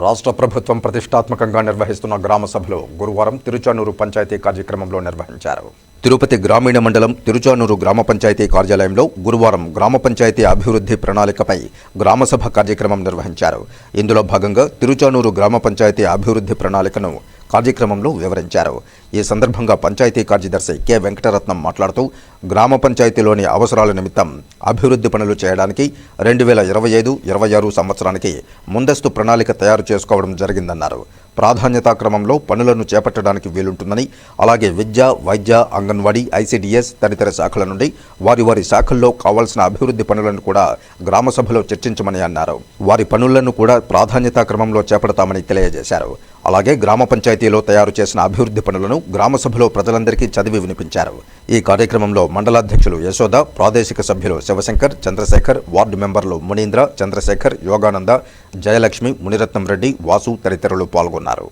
రాష్ట్ర ప్రభుత్వం ప్రతిష్టాత్మకంగా నిర్వహిస్తున్న గ్రామ సభలో గురువారం తిరుచానూరు పంచాయతీ కార్యక్రమంలో నిర్వహించారు. తిరుపతి గ్రామీణ మండలం తిరుచానూరు గ్రామ పంచాయతీ కార్యాలయంలో గురువారం గ్రామ పంచాయతీ అభివృద్ధి ప్రణాళికపై గ్రామసభ కార్యక్రమం నిర్వహించారు. ఇందులో భాగంగా తిరుచానూరు గ్రామ పంచాయతీ అభివృద్ధి ప్రణాళికను కార్యక్రమంలో వివరించారు. ఈ సందర్భంగా పంచాయతీ కార్యదర్శి కె వెంకటరత్నం మాట్లాడుతూ గ్రామ పంచాయతీలోని అవసరాల నిమిత్తం అభివృద్ధి పనులు చేయడానికి రెండు వేల ఇరవై ఐదు ఇరవై ఆరు సంవత్సరానికి ముందస్తు ప్రణాళిక తయారు చేసుకోవడం జరిగిందన్నారు. ప్రాధాన్యతా క్రమంలో పనులను చేపట్టడానికి వీలుంటుందని అలాగే విద్య వైద్య అంగన్వాడీ ఐసిడిఎస్ తదితర శాఖల నుండి వారి వారి శాఖల్లో కావాల్సిన అభివృద్ధి పనులను కూడా గ్రామ సభలో చర్చించమని అన్నారు. వారి పనులను కూడా ప్రాధాన్యతా క్రమంలో చేపడతామని తెలియజేశారు. అలాగే గ్రామ పంచాయతీలో తయారు చేసిన అభివృద్ధి పనులను గ్రామ సభలో ప్రజలందరికీ చదివి వినిపించారు. ఈ కార్యక్రమంలో మండలాధ్యక్షులు యశోద ప్రాదేశిక సభ్యులు శివశంకర్ చంద్రశేఖర్ వార్డు మెంబర్లు మునీంద్ర చంద్రశేఖర్ యోగానంద జయలక్ష్మి మునిరత్నం రెడ్డి వాసు తదితరులు పాల్గొన్నారు.